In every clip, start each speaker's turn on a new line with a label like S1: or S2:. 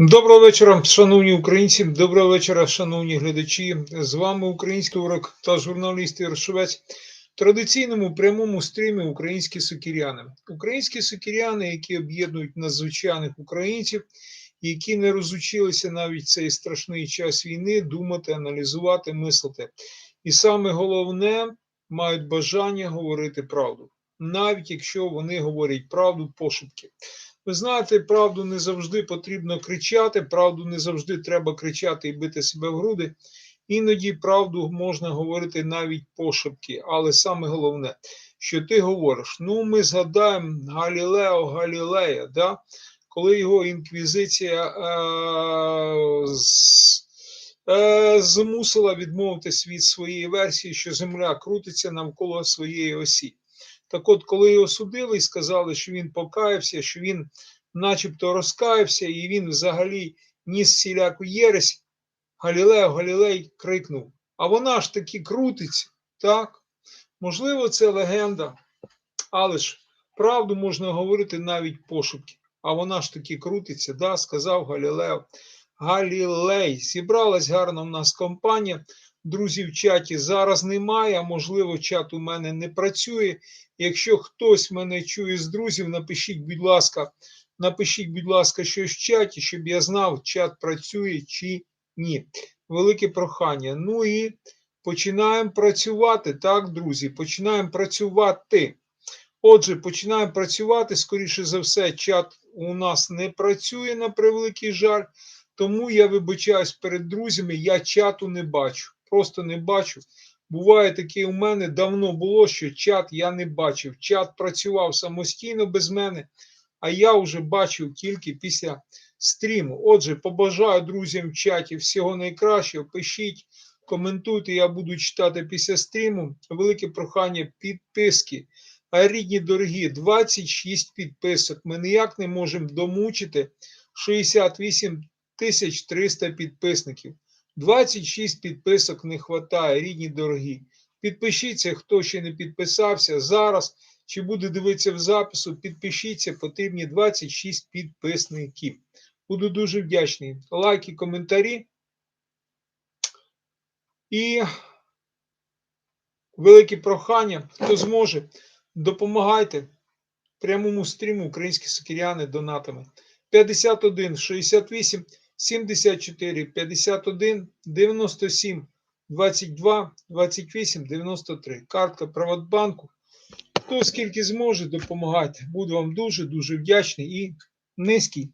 S1: Доброго вечора, шановні українці. Доброго вечора, шановні глядачі. З вами український урок та журналіст. В традиційному прямому стрімі Українські сокіряни. Українські сокіряни, які об'єднують надзвичайних українців, які не розучилися навіть цей страшний час війни думати, аналізувати, мислити. І саме головне мають бажання говорити правду, навіть якщо вони говорять правду пошепки. Ви знаєте, правду не завжди потрібно кричати, правду не завжди треба кричати і бити себе в груди. Іноді правду можна говорити навіть пошепки, але саме головне, що ти говориш. Ну, ми згадаємо Галілео Галілея, да? коли його інквізиція е- з, е- змусила відмовитись від своєї версії, що Земля крутиться навколо своєї осі. Так от, коли його судили і сказали, що він покаявся, що він начебто розкаявся, і він взагалі ніс всіляку єресь, Галілео Галілей крикнув: А вона ж таки крутиться, так? Можливо, це легенда, але ж правду можна говорити навіть пошепки. А вона ж таки крутиться, да, сказав Галілео. Галілей. Зібралась гарна в нас компанія. Друзів в чаті зараз немає, можливо, чат у мене не працює. Якщо хтось мене чує з друзів, напишіть, будь ласка, напишіть, будь ласка, щось в чаті, щоб я знав, чат працює чи ні. Велике прохання. Ну і починаємо працювати, так, друзі, починаємо працювати. Отже, починаємо працювати. Скоріше за все, чат у нас не працює на превеликий жаль. Тому я вибачаюсь перед друзями, я чату не бачу. Просто не бачу. Буває таке у мене давно було, що чат я не бачив. Чат працював самостійно без мене, а я вже бачив тільки після стріму. Отже, побажаю друзям в чаті всього найкращого. Пишіть, коментуйте, я буду читати після стріму. Велике прохання підписки. А рідні дорогі, 26 підписок. Ми ніяк не можемо домучити 68 тисяч 300 підписників. 26 підписок не вистачає, рідні дорогі. Підпишіться, хто ще не підписався зараз. Чи буде дивитися в запису, підпишіться, потрібні 26 підписників. Буду дуже вдячний. Лайки, коментарі. І велике прохання, хто зможе, допомагайте прямому стріму українські сокіряни донатами. 51 68 74 51 97 22 28 93. Картка Приватбанку. Хто скільки зможе, допомагайте. Буду вам дуже-дуже вдячний і низький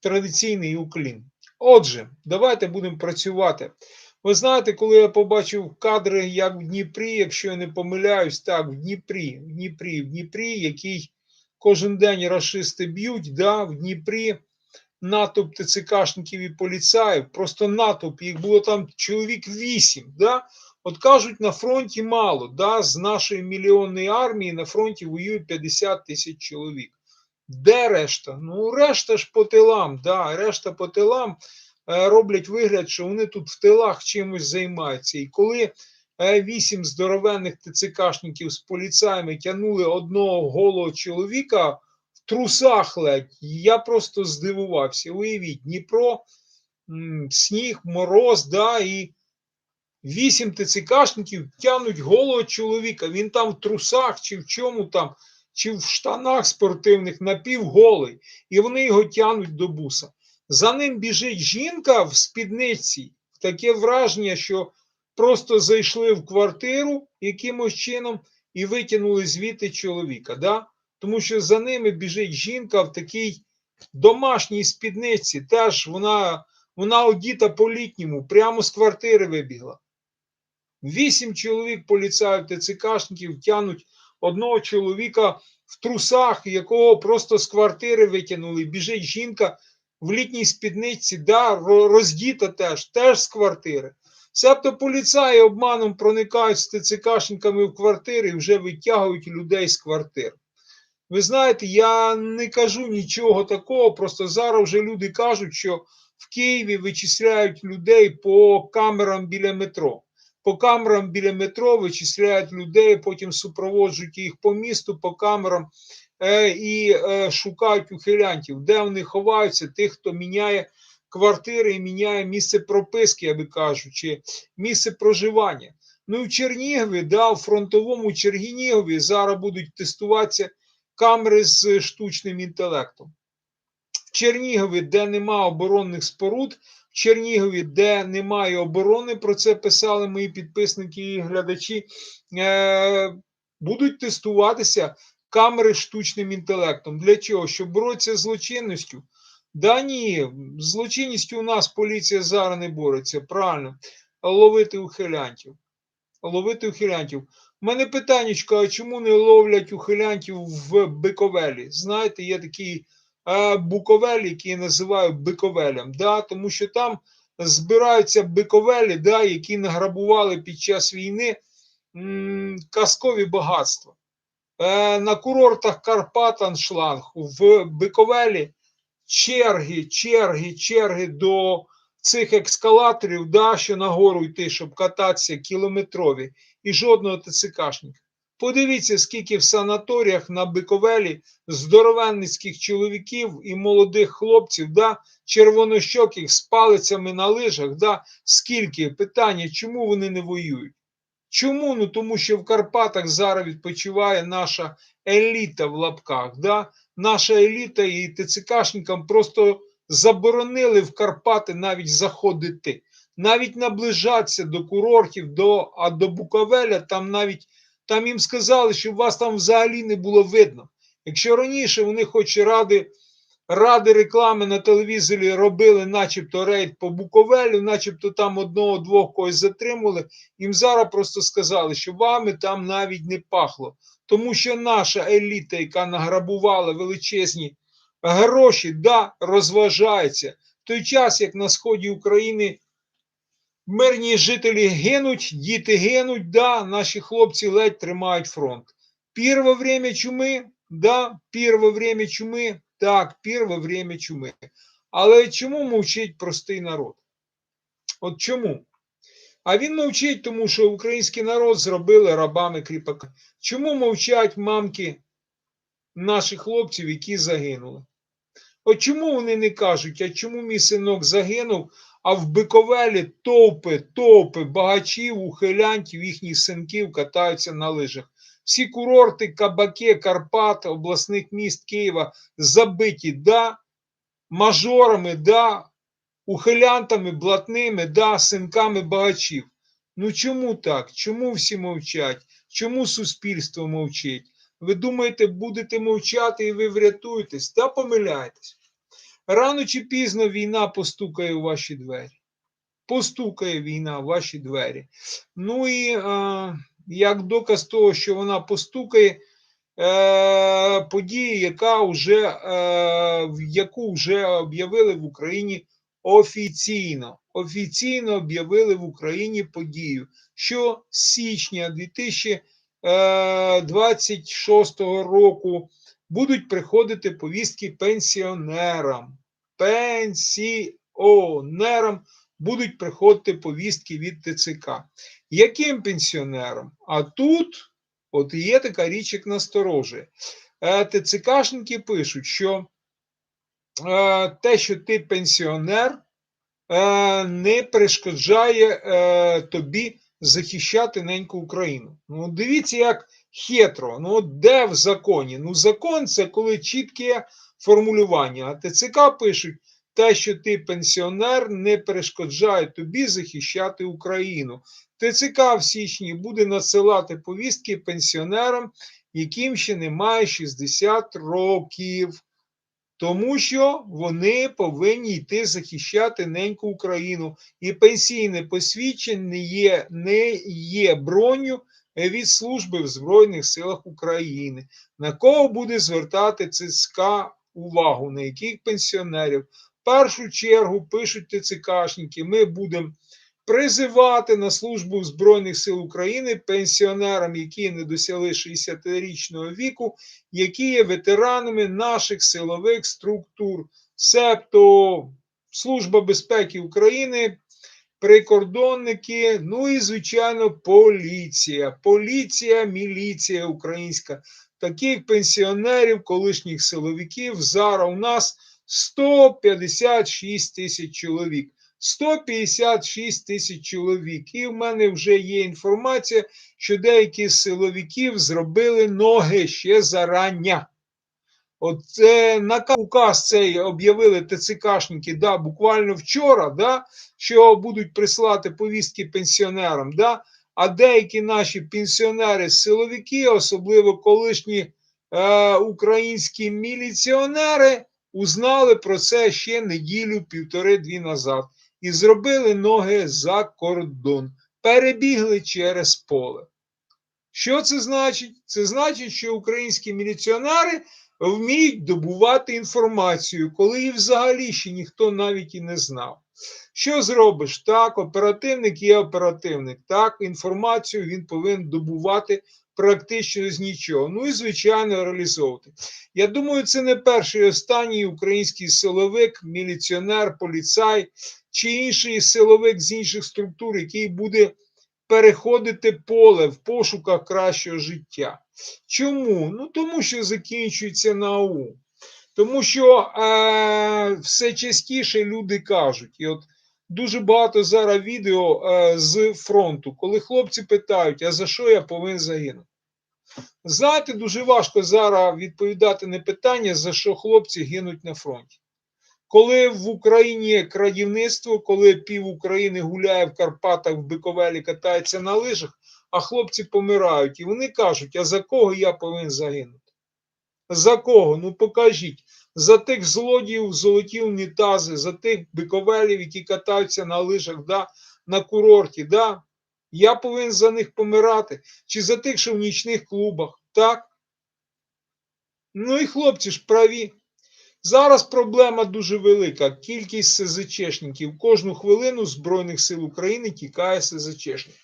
S1: традиційний уклін. Отже, давайте будемо працювати. Ви знаєте, коли я побачив кадри, як в Дніпрі, якщо я не помиляюсь, так, в Дніпрі, в Дніпрі, в Дніпрі, який кожен день рашисти б'ють, да, в Дніпрі натовп ТЦКшників і поліцаїв, просто натовп, їх було там чоловік вісім. Да? От кажуть, на фронті мало. Да? З нашої мільйонної армії на фронті воює 50 тисяч чоловік. Де решта? Ну, решта ж по тилам, да, решта по тилам е, роблять вигляд, що вони тут в тилах чимось займаються. І коли е, вісім здоровенних ТЦКшників з поліцаями тягнули одного голого чоловіка трусах ледь. Я просто здивувався. Уявіть, Дніпро, сніг, мороз, да, і вісім ТЦКшників тянуть голого чоловіка. Він там в трусах, чи в чому там, чи в штанах спортивних напівголий, і вони його тянуть до буса. За ним біжить жінка в спідниці. Таке враження, що просто зайшли в квартиру якимось чином і витягнули звідти чоловіка. Да? Тому що за ними біжить жінка в такій домашній спідниці. Теж вона вона одіта по літньому, прямо з квартири вибігла. Вісім чоловік поліцаїв ТЦКшників тянуть одного чоловіка в трусах, якого просто з квартири витягнули. Біжить жінка в літній спідниці, да, роздіта теж, теж з квартири. Себто поліцаї обманом проникають з ТЦКшниками в квартири і вже витягують людей з квартир. Ви знаєте, я не кажу нічого такого, просто зараз вже люди кажуть, що в Києві вичисляють людей по камерам біля метро. По камерам біля метро вичисляють людей, потім супроводжують їх по місту, по камерам е, і е, шукають ухилянтів, де вони ховаються, тих, хто міняє квартири і міняє місце прописки, я би кажу, чи місце проживання. Ну і в Чернігові, да, в фронтовому Чернігові зараз будуть тестуватися камери з штучним інтелектом. В Чернігові, де нема оборонних споруд, в Чернігові, де немає оборони, про це писали мої підписники і глядачі, е, будуть тестуватися камери з штучним інтелектом. Для чого? Щоб боротися з злочинністю. Да ні, злочинністю у нас поліція зараз не бореться. Правильно, ловити ухилянтів. Ловити ухилянтів. Мене питаннячко, а чому не ловлять ухилянтів в Биковелі? Знаєте, є такий е, Буковель, який я називаю Биковелем. Да? Тому що там збираються биковелі, да, які награбували під час війни м, казкові багатства. Е, на курортах Карпат Аншланг в Биковелі черги, черги, черги до цих ескалаторів, да, що нагору йти, щоб кататися кілометрові, і жодного ТЦКшника. Подивіться, скільки в санаторіях на Биковелі здоровенницьких чоловіків і молодих хлопців, да, червонощоких з палицями на лижах, да, скільки питання, чому вони не воюють? Чому? Ну тому що в Карпатах зараз відпочиває наша еліта в лапках. Да? Наша еліта і ТЦКшникам просто заборонили в Карпати навіть заходити, навіть наближатися до курортів, до, а до Буковеля там навіть там їм сказали, що вас там взагалі не було видно. Якщо раніше вони хоч ради ради реклами на телевізорі робили, начебто рейд по Буковелю, начебто там одного-двох когось затримували, їм зараз просто сказали, що вами там навіть не пахло. Тому що наша еліта, яка награбувала величезні гроші, да, розважається. В той час, як на сході України мирні жителі гинуть, діти гинуть, да, наші хлопці ледь тримають фронт. Первое время чуми, да, первое время чуми, так, первое время чуми. Але чому мовчить простий народ? От чому? А він мовчить, тому що український народ зробили рабами кріпака. Чому мовчать мамки наших хлопців, які загинули? От чому вони не кажуть, а чому мій синок загинув, а в Биковелі товпи, товпи багачів, ухилянтів, їхніх синків катаються на лижах? Всі курорти, кабаки, Карпат, обласних міст Києва забиті, да, мажорами, да, ухилянтами, блатними, да, синками багачів. Ну чому так? Чому всі мовчать? Чому суспільство мовчить? Ви думаєте, будете мовчати і ви врятуєтесь? Та помиляєтесь. Рано чи пізно війна постукає у ваші двері. Постукає війна в ваші двері. Ну і е, як доказ того, що вона постукає, е, події, яка вже, е, яку вже об'явили в Україні офіційно. Офіційно об'явили в Україні подію, що з січня 2026 року будуть приходити повістки пенсіонерам. Пенсіонерам будуть приходити повістки від ТЦК. Яким пенсіонерам? А тут от є така річ, як насторожує. Е, ТЦКшники пишуть, що е, те, що ти пенсіонер, е, не перешкоджає тобі захищати неньку Україну. Ну, дивіться, як хитро. Ну, де в законі? Ну, закон це коли чітке формулювання. А ТЦК пишуть, те, що ти пенсіонер, не перешкоджає тобі захищати Україну. ТЦК в січні буде надсилати повістки пенсіонерам, яким ще немає 60 років. Тому що вони повинні йти захищати неньку Україну. І пенсійне посвідчення є, не є броню від служби в Збройних силах України. На кого буде звертати ЦСК увагу, на яких пенсіонерів? В першу чергу пишуть ТЦКшники, ми будемо призивати на службу Збройних сил України пенсіонерам, які не досягли 60-річного віку, які є ветеранами наших силових структур, себто Служба безпеки України, прикордонники, ну і, звичайно, поліція. Поліція, міліція українська. Таких пенсіонерів, колишніх силовиків зараз у нас 156 тисяч чоловік. 156 тисяч чоловік. І в мене вже є інформація, що деякі з силовиків зробили ноги ще зарання. От е, наказ указ цей об'явили ТЦКшники, да, буквально вчора, да, що будуть прислати повістки пенсіонерам. Да, а деякі наші пенсіонери, силовики, особливо колишні е, українські міліціонери, узнали про це ще неділю, півтори-дві назад і зробили ноги за кордон, перебігли через поле. Що це значить? Це значить, що українські міліціонери вміють добувати інформацію, коли її взагалі ще ніхто навіть і не знав. Що зробиш? Так, оперативник є оперативник. Так, інформацію він повинен добувати практично з нічого. Ну і, звичайно, реалізовувати. Я думаю, це не перший останній український силовик, міліціонер, поліцай чи інший силовик з інших структур, який буде переходити поле в пошуках кращого життя. Чому? Ну тому що закінчується НАУ. Тому що е, все частіше люди кажуть, і от дуже багато зараз відео е, з фронту, коли хлопці питають, а за що я повинен загинути? Знаєте, дуже важко зараз відповідати на питання, за що хлопці гинуть на фронті. Коли в Україні крадівництво, коли пів України гуляє в Карпатах, в Биковелі катається на лижах, а хлопці помирають. І вони кажуть, а за кого я повинен загинути? За кого? Ну покажіть. За тих злодіїв, золоті унітази, за тих биковелів, які катаються на лижах, да, на курорті. Да? Я повинен за них помирати. Чи за тих, що в нічних клубах, так? Ну і хлопці ж праві. Зараз проблема дуже велика. Кількість СЗЧшників. Кожну хвилину Збройних сил України тікає СЗЧшник.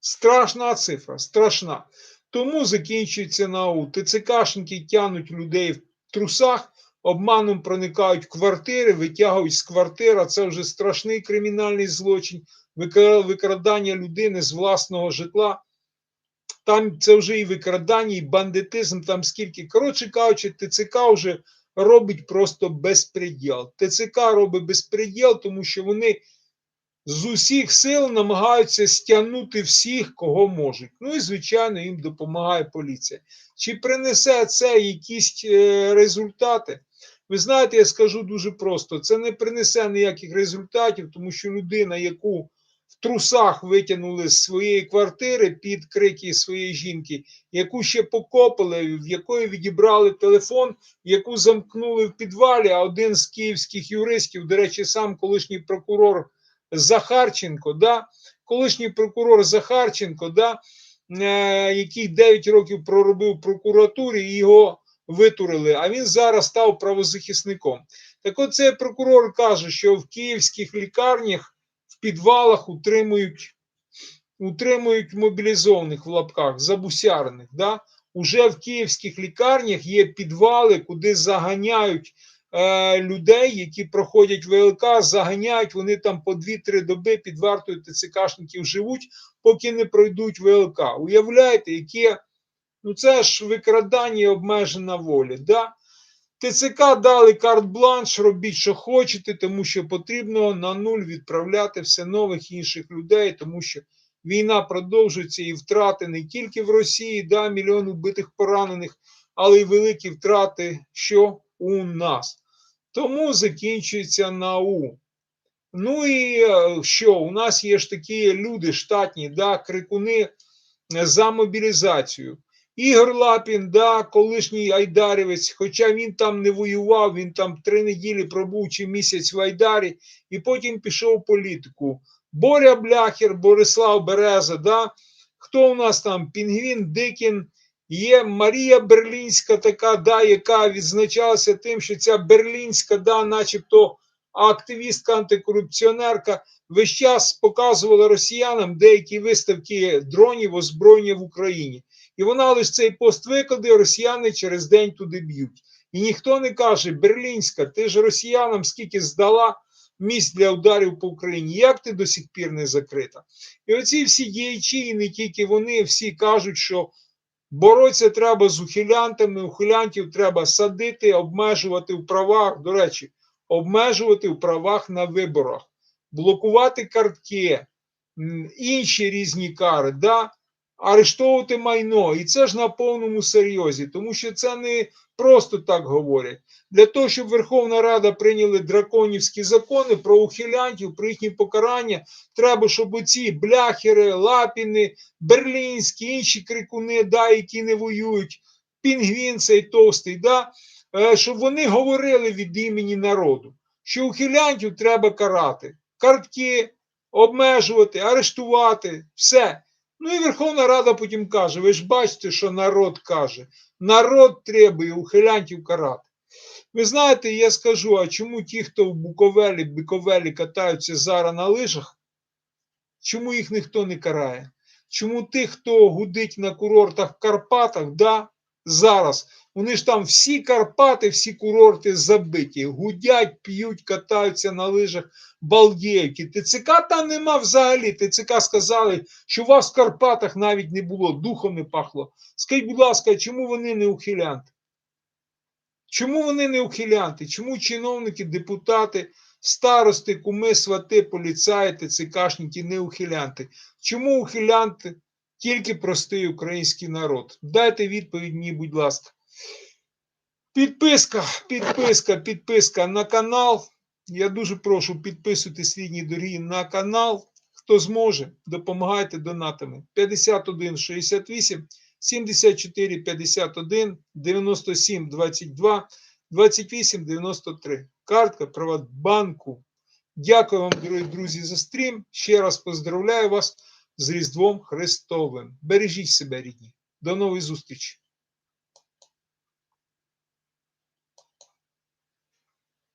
S1: Страшна цифра, страшна. Тому закінчується НАУ. ТЦКшники тянуть людей в трусах, обманом проникають в квартири, витягують з квартир, а це вже страшний кримінальний злочин, викрадання людини з власного житла. Там це вже і викрадання, і бандитизм, там скільки. Коротше кажучи, ТЦК вже робить просто безпреділ. ТЦК робить безпреділ, тому що вони з усіх сил намагаються стягнути всіх, кого можуть. Ну і, звичайно, їм допомагає поліція. Чи принесе це якісь е, результати? Ви знаєте, я скажу дуже просто: це не принесе ніяких результатів, тому що людина, яку в трусах витягнули з своєї квартири під крики своєї жінки, яку ще покопали, в якої відібрали телефон, яку замкнули в підвалі. А один з київських юристів, до речі, сам колишній прокурор Захарченко, да, колишній прокурор Захарченко, да, е, який 9 років проробив в прокуратурі, і його витурили, а він зараз став правозахисником. Так от цей прокурор каже, що в київських лікарнях в підвалах утримують утримують мобілізованих в лапках, забусярених. Да? Уже в київських лікарнях є підвали, куди заганяють е, людей, які проходять ВЛК, заганяють, вони там по 2-3 доби під вартою ТЦКшників живуть, поки не пройдуть ВЛК. Уявляєте, яке ну це ж викрадання і обмежена воля. Да? ТЦК дали карт-бланш, робіть, що хочете, тому що потрібно на нуль відправляти все нових інших людей, тому що війна продовжується і втрати не тільки в Росії, да, мільйон убитих поранених, але й великі втрати, що у нас. Тому закінчується НАУ. Ну і е, що? У нас є ж такі люди штатні, да, крикуни за мобілізацію. Ігор Лапін, да, колишній Айдарівець, хоча він там не воював, він там три неділі пробув чи місяць в Айдарі, і потім пішов в політику. Боря Бляхер, Борислав Береза, да, хто у нас там? Пінгвін Дикін, є Марія Берлінська, така, да, яка відзначалася тим, що ця Берлінська, да, начебто активістка, антикорупціонерка, весь час показувала росіянам деякі виставки дронів озброєння в Україні. І вона лише цей пост викладе, росіяни через день туди б'ють. І ніхто не каже: Берлінська, ти ж росіянам скільки здала, місць для ударів по Україні. Як ти до сих пір не закрита? І оці всі діячі, і не тільки вони, всі кажуть, що боротися треба з ухилянтами, ухилянтів треба садити, обмежувати в правах. До речі, обмежувати в правах на виборах, блокувати картки, інші різні кари, да? арештовувати майно. І це ж на повному серйозі, тому що це не просто так говорять. Для того, щоб Верховна Рада прийняли драконівські закони про ухилянтів, про їхні покарання, треба, щоб оці бляхери, лапіни, берлінські, інші крикуни, да, які не воюють, пінгвін цей товстий, да, е, щоб вони говорили від імені народу, що ухилянтів треба карати, картки обмежувати, арештувати, все. Ну і Верховна Рада потім каже: ви ж бачите, що народ каже. Народ требує ухилянтів карати. Ви знаєте, я скажу, а чому ті, хто в Буковелі, Биковелі катаються зараз на лижах, чому їх ніхто не карає? Чому тих, хто гудить на курортах в Карпатах, да, зараз, вони ж там всі Карпати, всі курорти забиті, гудять, п'ють, катаються на лижах, балдіють. ТЦК там нема взагалі. ТЦК сказали, що у вас в Карпатах навіть не було, духом не пахло. Скажіть, будь ласка, чому вони не ухилянти? Чому вони не ухилянти? Чому чиновники, депутати, старости, куми, свати, поліцаї, ТЦКшники не ухилянти? Чому ухилянти тільки простий український народ? Дайте відповідь мені, будь ласка. Підписка, підписка, підписка на канал. Я дуже прошу підписуйтесь рідні дорогі на канал. Хто зможе, допомагайте донатами. 51 68 74 51 97 22 28 93. Картка Приватбанку. Дякую вам, дорогі друзі, за стрім. Ще раз поздравляю вас з Різдвом Христовим. Бережіть себе, рідні. До нової зустрічі!